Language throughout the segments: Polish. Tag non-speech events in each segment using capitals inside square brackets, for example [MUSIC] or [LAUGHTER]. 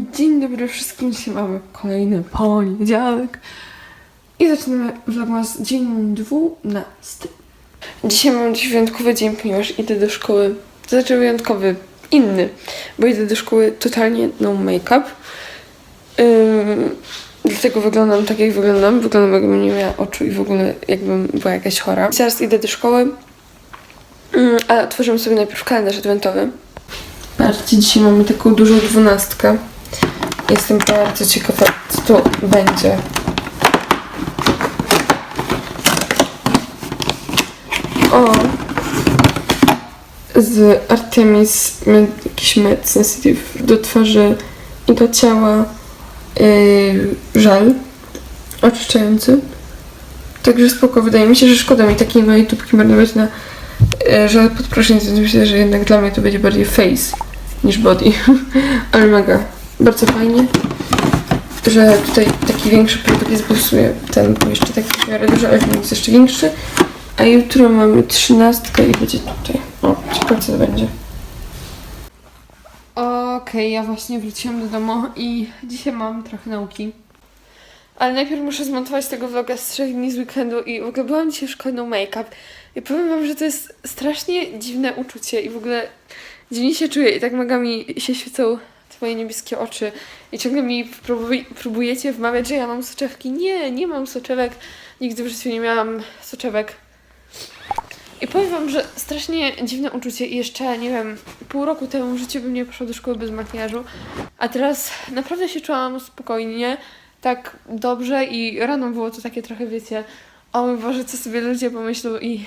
Dzień dobry wszystkim, dzisiaj mamy kolejny poniedziałek i zaczynamy vlogmas dzień dwunasty. Dzisiaj mam dziś wyjątkowy dzień, ponieważ idę do szkoły, to znaczy wyjątkowy, inny, bo idę do szkoły totalnie no make-up. Dlatego wyglądam tak jak wyglądam, wyglądam jakbym nie miała oczu i w ogóle jakbym była jakaś chora. Zaraz idę do szkoły, Ym, ale otworzymy sobie najpierw kalendarz adwentowy. Patrzcie, dzisiaj mamy taką dużą dwunastkę. Jestem bardzo ciekawa, co to będzie. O! Z Artemis jakiś med sensitive do twarzy i do ciała yy, żel oczyszczający. Także spoko, wydaje mi się, że szkoda mi takiej małej tubki marnować na yy, żel pod prysznic, więc myślę, że jednak dla mnie to będzie bardziej face niż body. [LAUGHS] Ale mega. Bardzo fajnie, że tutaj taki większy produkt jest, bo w sumie ten był jeszcze taki w miarę duży, ale jest jeszcze większy. A jutro mamy trzynastkę i będzie tutaj. O, ciekawe co to będzie. Okej, ja właśnie wróciłam do domu i dzisiaj mam trochę nauki. Ale najpierw muszę zmontować tego vloga z trzech dni z weekendu i w ogóle byłam dzisiaj w make-up. I powiem wam, że to jest strasznie dziwne uczucie i w ogóle dziwnie się czuję i tak mega mi się świecą te moje niebieskie oczy i ciągle mi próbuj, próbujecie wmawiać, że ja mam soczewki. Nie, nie mam soczewek. Nigdy w życiu nie miałam soczewek. I powiem wam, że strasznie dziwne uczucie i jeszcze, nie wiem, pół roku temu w życiu bym nie poszła do szkoły bez makijażu, a teraz naprawdę się czułam spokojnie, tak dobrze i rano było to takie trochę, wiecie, o mój Boże, co sobie ludzie pomyślą i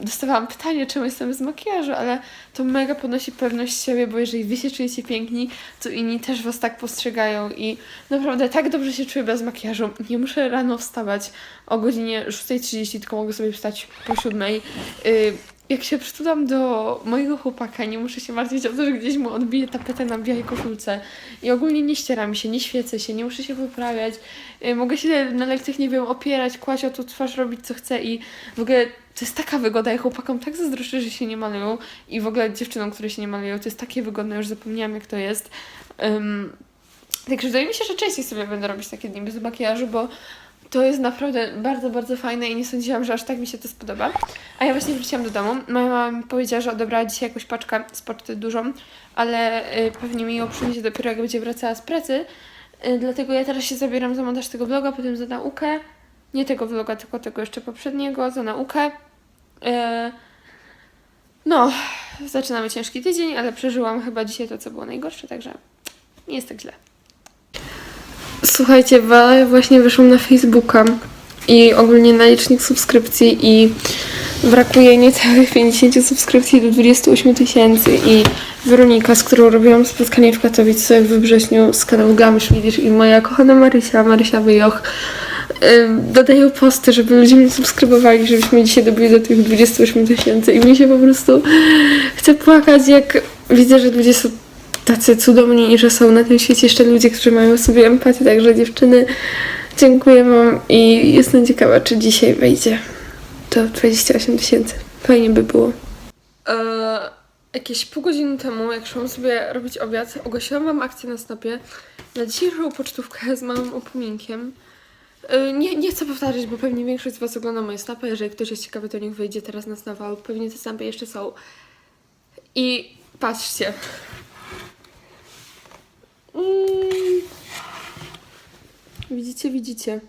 dostawałam pytanie, czemu jestem bez makijażu, ale to mega podnosi pewność siebie, bo jeżeli wy się czujecie piękni, to inni też was tak postrzegają i naprawdę tak dobrze się czuję bez makijażu. Nie muszę rano wstawać o godzinie 6.30, tylko mogę sobie wstać po 7.00. Y, jak się przytulam do mojego chłopaka, nie muszę się martwić o to, że gdzieś mu odbije tapetę na białej koszulce. I ogólnie nie ścieram się, nie świecę się, nie muszę się wyprawiać. Y, mogę się na lekcjach, nie wiem, opierać, kłaść o tu twarz, robić co chcę i w ogóle to jest taka wygoda. Ja chłopakom tak zazdroszczę, że się nie malują i w ogóle dziewczynom, które się nie malują, to jest takie wygodne, już zapomniałam jak to jest. Um, Także wydaje mi się, że częściej sobie będę robić takie dni bez makijażu, bo to jest naprawdę bardzo, bardzo fajne i nie sądziłam, że aż tak mi się to spodoba. A ja właśnie wróciłam do domu. Moja mama mi powiedziała, że odebrała dzisiaj jakąś paczkę z poczty dużą, ale y, pewnie mi ją przyniesie dopiero jak będzie wracała z pracy. Y, dlatego ja teraz się zabieram za montaż tego vloga, potem za naukę. Nie tego vloga, tylko tego jeszcze poprzedniego, za naukę. Y, no, zaczynamy ciężki tydzień, ale przeżyłam chyba dzisiaj to, co było najgorsze, także nie jest tak źle. Słuchajcie, właśnie weszłam na Facebooka i ogólnie na licznik subskrypcji i brakuje niecałych 50 subskrypcji do 28 tysięcy i Weronika, z którą robiłam spotkanie w Katowicach we wrześniu z kanału Gamish widzisz i moja kochana Marysia, Marysia Wyjoch ym, dodają posty, żeby ludzie mnie subskrybowali, żebyśmy dzisiaj dobili do tych 28 tysięcy i mi się po prostu chce płakać, jak widzę, że ludzie są tacy cudowni i że są na tym świecie jeszcze ludzie, którzy mają sobie empatię, także dziewczyny, dziękuję wam i jestem ciekawa, czy dzisiaj wejdzie to 28 tysięcy. Fajnie by było. Eee, jakieś pół godziny temu, jak szłam sobie robić obiad, ogłosiłam wam akcję na snapie na dzisiejszą pocztówkę z małym upominkiem. Eee, nie, nie chcę powtarzać, bo pewnie większość z was ogląda moje snapy. Jeżeli ktoś jest ciekawy, to niech wyjdzie teraz na snapa, pewnie te snapy jeszcze są. I patrzcie. Mm. Widzicie, widzicie.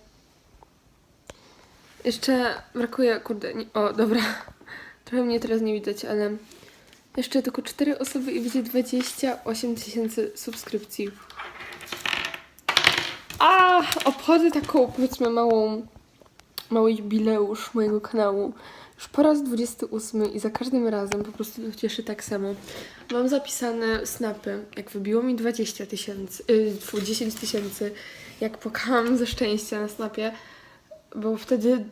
Jeszcze brakuje, kurde, nie, o dobra. [LAUGHS] Trochę mnie teraz nie widać, ale jeszcze tylko 4 osoby i będzie 28 tysięcy subskrypcji. A, obchodzę taką, powiedzmy, małą, mały jubileusz mojego kanału. Już po raz 28 i za każdym razem po prostu to cieszy tak samo. Mam zapisane snapy, jak wybiło mi 20 tysięcy, yy, 10 tysięcy, jak płakałam ze szczęścia na snapie, bo wtedy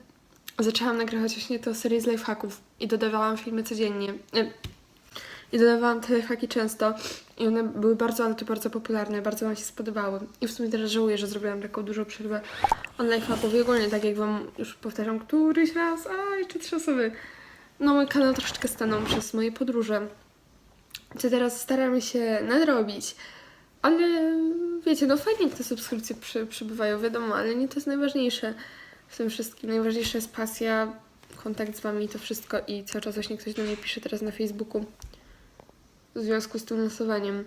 zaczęłam nagrywać właśnie to serię z lifehacków i dodawałam filmy codziennie. Yy, I dodawałam te lifehacki często i one były bardzo, ale to bardzo popularne, bardzo Wam się spodobały. I w sumie teraz żałuję, że zrobiłam taką dużą przerwę on lifehacków i ogólnie tak jak Wam już powtarzam któryś raz, a jeszcze trzy osoby. No mój kanał troszeczkę stanął przez moje podróże. Co teraz staramy się nadrobić. ale wiecie, no fajnie te subskrypcje przy, przybywają, wiadomo, ale nie to jest najważniejsze w tym wszystkim. Najważniejsza jest pasja, kontakt z wami, to wszystko i cały czas właśnie ktoś do mnie pisze teraz na Facebooku w związku z tym losowaniem.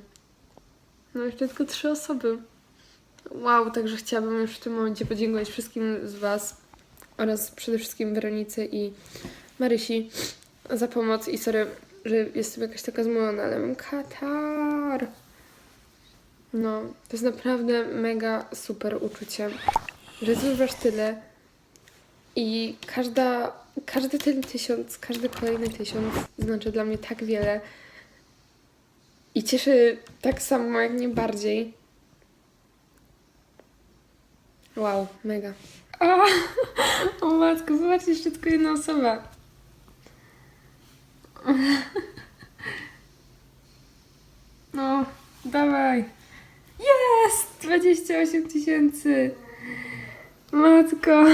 No jeszcze tylko trzy osoby. Wow, także chciałabym już w tym momencie podziękować wszystkim z Was oraz przede wszystkim Weronice i Marysi za pomoc i sorry, że jestem jakaś taka zmulona, ale mam katar. No, to jest naprawdę mega super uczucie, że zbywasz tyle i każda, każdy ten tysiąc, każdy kolejny tysiąc znaczy dla mnie tak wiele i cieszy tak samo jak nie bardziej. Wow, mega. A, [LAUGHS] o matko, zobaczcie, jeszcze tylko jedna osoba. [LAUGHS] No, dawaj. Jest! 28 tysięcy. Matko.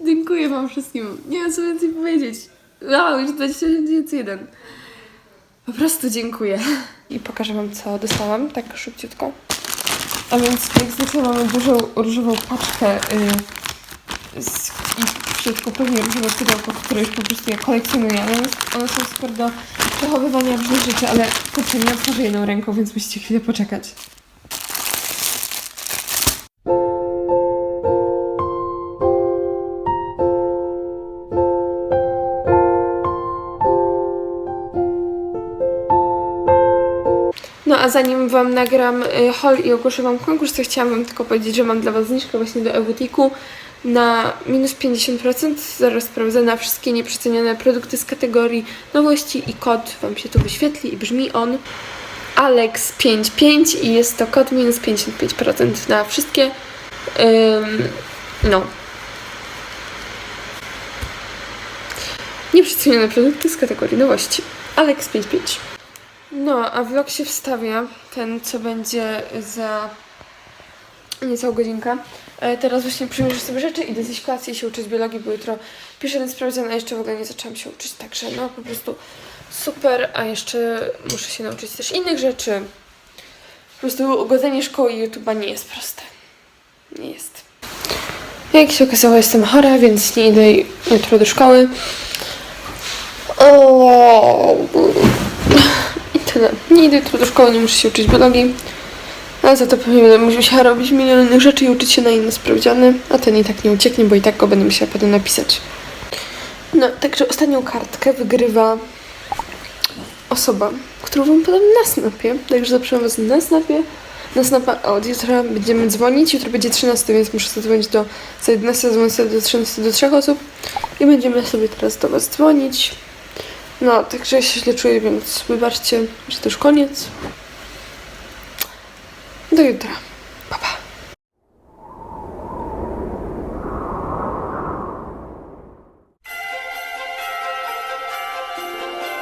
Dziękuję wam wszystkim. Nie wiem, co więcej powiedzieć. Wow, już 28 tysięcy jeden. Po prostu dziękuję. I pokażę wam, co dostałam, tak szybciutko. A więc jak zwykle mamy dużą różową paczkę yy, z, i w środku pewnie różowe pudełko, które już po prostu ja kolekcjonuję. One, one są super do przechowywania różnych rzeczy, ale kurczę, nie otworzę jedną ręką, więc musicie chwilę poczekać. A zanim Wam nagram y, haul i ogłoszę Wam konkurs, to chciałam Wam tylko powiedzieć, że mam dla Was zniżkę właśnie do e-butiku na minus 50%. Zaraz sprawdzę na wszystkie nieprzecenione produkty z kategorii nowości i kod Wam się tu wyświetli i brzmi on Alex55 i jest to kod minus 55% na wszystkie ym, no nieprzecenione produkty z kategorii nowości. Alex55. No, a vlog się wstawia, ten co będzie za niecałą godzinkę. E, teraz właśnie przymierzę sobie rzeczy, idę zjeść kolację i się uczyć biologii, bo jutro piszę ten sprawdzian, a jeszcze w ogóle nie zaczęłam się uczyć, także no po prostu super, a jeszcze muszę się nauczyć też innych rzeczy. Po prostu ugodzenie szkoły i YouTube'a nie jest proste. Nie jest. Jak się okazało, jestem chora, więc nie idę jutro do szkoły. O, tyle. Nie idę jutro do szkoły, nie muszę się uczyć biologii. Ale za to pewnie będę musiała robić milion innych rzeczy i uczyć się na inne sprawdziany. A ten i tak nie ucieknie, bo i tak go będę musiała potem napisać. No, także ostatnią kartkę wygrywa osoba, którą wam podam na snapie. Także zapraszam was na snapie. Na snapa od jutra będziemy dzwonić. Jutro będzie 13, więc muszę zadzwonić do za 11, zadzwonić sobie do 13 do 3 osób. I będziemy sobie teraz do was dzwonić. No, także się źle czuję, więc wybaczcie, że to już koniec. Do jutra.